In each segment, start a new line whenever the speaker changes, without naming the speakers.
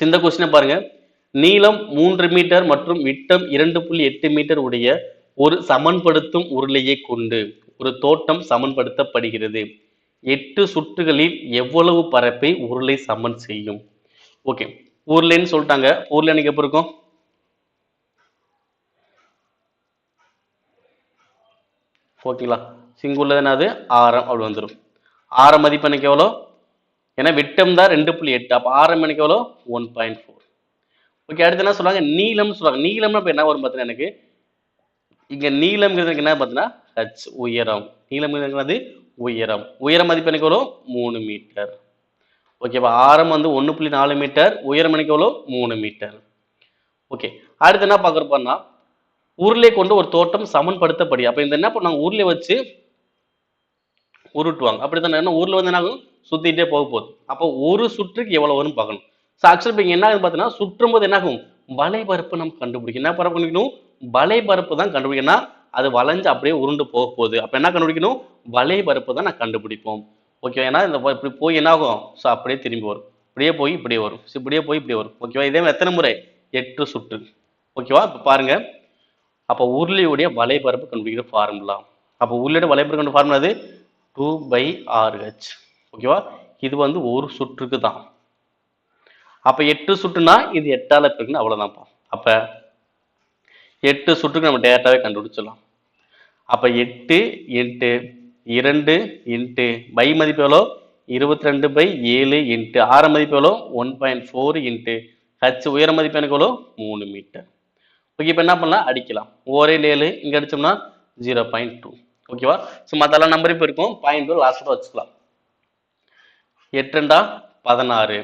இந்த கொஸ்டினை பாருங்க. நீளம் மூன்று மீட்டர் மற்றும் விட்டம் இரண்டு புள்ளி எட்டு மீட்டர் உடைய ஒரு சமன்படுத்தும் உருளையை கொண்டு ஒரு தோட்டம் சமன்படுத்தப்படுகிறது. எட்டு சுற்றுகளில் எவ்வளவு பரப்பை உருளை சமன் செய்யும்? ஓகே உருளைன்னு சொல்லிட்டாங்க? உருளை எனக்கு எப்போ இருக்கும்? ஓகேங்களா சிங்குள்ள என்னது? ஆரம் அப்படி வந்துடும் ஆரம் மதிப்பு எனக்கு எவ்வளோ? ஏன்னா விட்டம் தான் ரெண்டு புள்ளி எட்டு அப்போ ஆரம் எனக்கு எவ்வளோ ஒன் பாயிண்ட் ஃபோர் ஓகே அடுத்து என்ன சொல்லுவாங்க நீளம்னு சொல்லுவாங்க நீளம்னு இப்போ என்ன வரும் பார்த்தீங்கன்னா எனக்கு? இங்கே நீளம்ங்கிறதுக்கு என்ன பார்த்தீங்கன்னா? ஹச் உயரம். நீளம்ங்கிறது உயரம். உயரம் மதிப்பு எனக்கு எவ்வளோ மூணு மீட்டர். ஓகேவா ஆரம் வந்து ஒன்று புள்ளி நாலு மீட்டர். உயரம் எனக்கு எவ்வளோ மூணு மீட்டர். ஓகே அடுத்து என்ன பார்க்குறப்பன்னா உருளை கொண்டு ஒரு தோட்டம் சமன்படுத்தப்படி அப்போ இந்த என்ன பண்ணுவாங்க உருளை வச்சு உருட்டுவாங்க. அப்படித்தானே? ஏன்னா ஊர்ல வந்து என்ன ஆகும் சுத்திட்டே போக போகுது. அப்போ ஒரு சுற்றுக்கு எவ்வளவு வரும் பார்க்கணும். ஸோ ஆக்சுவலி இப்போ என்ன ஆகுது பார்த்தீங்கன்னா சுற்றும் போது என்ன ஆகும் வலைபரப்பு நம்ம கண்டுபிடிக்கணும் என்ன பரப்பு கண்டுபிடிக்கணும்? வலைபரப்பு தான் கண்டுபிடிக்கணும்னா அது வளைஞ்சு அப்படியே உருண்டு போக போகுது. அப்போ என்ன கண்டுபிடிக்கணும்? வலைபரப்பு தான் நான் கண்டுபிடிப்போம். ஓகேவா ஏன்னா இந்த இப்படி போய் என்ன ஆகும்? ஸோ அப்படியே திரும்பி வரும். இப்படியே போய் இப்படியே வரும். ஸோ இப்படியே போய் இப்படியே வரும். ஓகேவா இதே எத்தனை முறை? எட்டு சுற்று. ஓகேவா இப்போ பாருங்க. அப்போ உருளையுடைய வலைபரப்பு கண்டுபிடிக்கிற ஃபார்முலா அப்போ உருளையோட வலைபரப்பு கண்டு ஃபார்முலா அது டூ பை ஆர்ஹெச் ஓகேவா இது வந்து ஒரு சுற்றுக்கு தான். அப்போ எட்டு சுற்றுனா இது எட்டால் பெருக்குன்னு அவ்வளோதான்ப்பா அப்போ எட்டு சுற்றுக்கு நம்ம டேரெக்டாகவே கண்டுபிடிச்சிடலாம். அப்போ எட்டு எட்டு இரண்டு இன்ட்டு பை மதிப்பு எவ்வளோ இருபத்தி ரெண்டு பை ஏழு இன்ட்டு ஆற மதிப்பு எவ்வளோ one point four into H உயர மதிப்பு எனக்கு எவ்வளோ மூணு மீட்டர் ஓகே இப்போ என்ன பண்ணலாம்? அடிக்கலாம். ஒரே ஏழு இங்கே அடிச்சோம்னா ஜீரோ பாயிண்ட் டூ ஓகேவா ஸோ மற்றெல்லாம் நம்பர் இப்போ இருக்கும். பாயிண்ட் லாஸ்ட்டாக லாஸ்ட்டில் வச்சுக்கலாம். எட்டு ரெண்டா பதினாறு.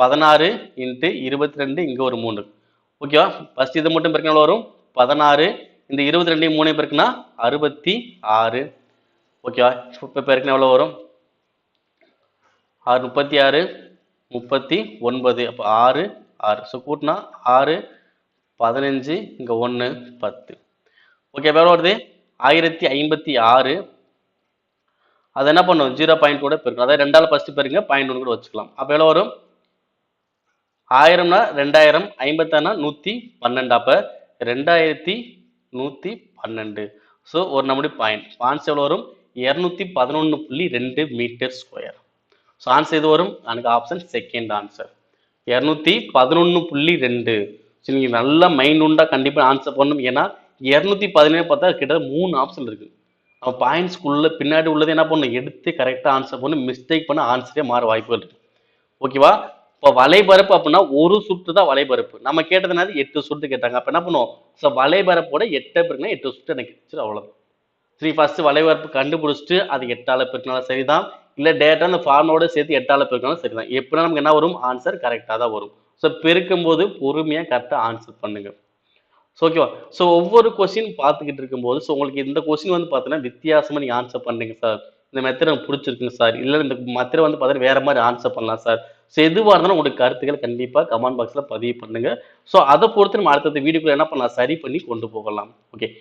பதினாறு இன்ட்டு இருபத்தி ரெண்டு இங்கே ஒரு மூணு ஓகேவா ஃபஸ்ட் இது மட்டும் பெருக்கினா எவ்வளோ வரும்? பதினாறு இந்த இருபத்தி ரெண்டு மூணு பெருக்குனா அறுபத்தி ஆறு. ஓகேவா இப்போ பெருக்கினா எவ்வளோ வரும்? ஆறு முப்பத்தி ஆறு முப்பத்தி ஒன்பது. அப்போ ஆறு ஆறு. ஸோ கூட்டினா ஆறு பதினஞ்சு இங்கே ஒன்று பத்து. ஓகே எவ்வளோ வருது? ஆயிரத்தி ஐம்பத்தி ஆறு. அதை என்ன பண்ணும்? ஜீரோ பாயிண்ட் கூட பெருக்கணும். அதாவது ரெண்டால் ஃபஸ்ட்டு பெருங்க பாயிண்ட் ஒன்று கூட வச்சுக்கலாம். அப்போ எவ்வளோ வரும்? ஆயிரம்னா ரெண்டாயிரம் ஐம்பத்தானா நூற்றி பன்னெண்டு. அப்போ ரெண்டாயிரத்தி நூற்றி பன்னெண்டு. ஸோ ஒரு நம்முடைய பாயிண்ட் ஆன்சர் எவ்வளோ வரும்? இரநூத்தி பதினொன்று புள்ளி ரெண்டு மீட்டர் ஸ்கொயர் ஸோ ஆன்சர் இது வரும்? எனக்கு ஆப்ஷன் செகண்ட் ஆன்சர் இரநூத்தி பதினொன்று புள்ளி ரெண்டு. ஸோ நீங்கள் நல்லா மைண்ட் உண்டா கண்டிப்பாக ஆன்சர் பண்ணணும். ஏன்னா இரநூத்தி பதினேழு பார்த்தா கிட்ட மூணு ஆப்ஷன் இருக்குது நம்ம பாயிண்ட்ஸ்குள்ளே பின்னாடி உள்ளது என்ன பண்ணும் எடுத்து கரெக்டாக ஆன்சர் பண்ணணும் மிஸ்டேக் பண்ண ஆன்சரே மாற வாய்ப்புகள் இருக்கு. ஓகேவா இப்போ வலைபரப்பு அப்படின்னா ஒரு சுற்று தான் வலைபரப்பு. நம்ம கேட்டதுனால எட்டு சுற்று கேட்டாங்க. அப்போ என்ன பண்ணுவோம்? ஸோ வலைபரப்போட எட்டை பிறகுனா எட்டு சுற்று எனக்கு சரி அவ்வளோதான் சரி ஃபஸ்ட்டு வலைபரப்பு கண்டுபிடிச்சிட்டு அது எட்டால பெருக்கினாலும் சரிதான். இல்லை டேட்டா அந்த ஃபார்மோட சேர்த்து எட்டால பெருக்கினாலும் சரிதான். எப்படினா நமக்கு என்ன வரும்? ஆன்சர் கரெக்டாக தான் வரும். ஸோ பெருக்கும் போது பொறுமையாக கரெக்டாக ஆன்சர் பண்ணுங்கள் ஸோ ஓகேவா ஸோ ஒவ்வொரு கொஸ்டின் பார்த்துக்கிட்டு இருக்கும்போது ஸோ உங்களுக்கு இந்த கொஸ்டின் வந்து பார்த்தீங்கன்னா வித்தியாசமாக நீங்கள் ஆன்சர் பண்ணுங்க சார் இந்த மெத்தட் எனக்கு பிடிச்சிருக்குங்க சார் இல்லை இந்த மெத்தட் வந்து பார்த்தீங்கன்னா வேற மாதிரி ஆன்சர் பண்ணலாம் சார் ஸோ எதுவாக இருந்தாலும் உங்களுக்கு கருத்துக்கள் கண்டிப்பாக கமெண்ட் பாக்ஸில் பதிவு பண்ணுங்கள் ஸோ அதை பொறுத்து நம்ம அடுத்தடுத்த வீடியோக்குள்ள என்ன பண்ணலாம் சரி பண்ணி கொண்டு போகலாம். ஓகே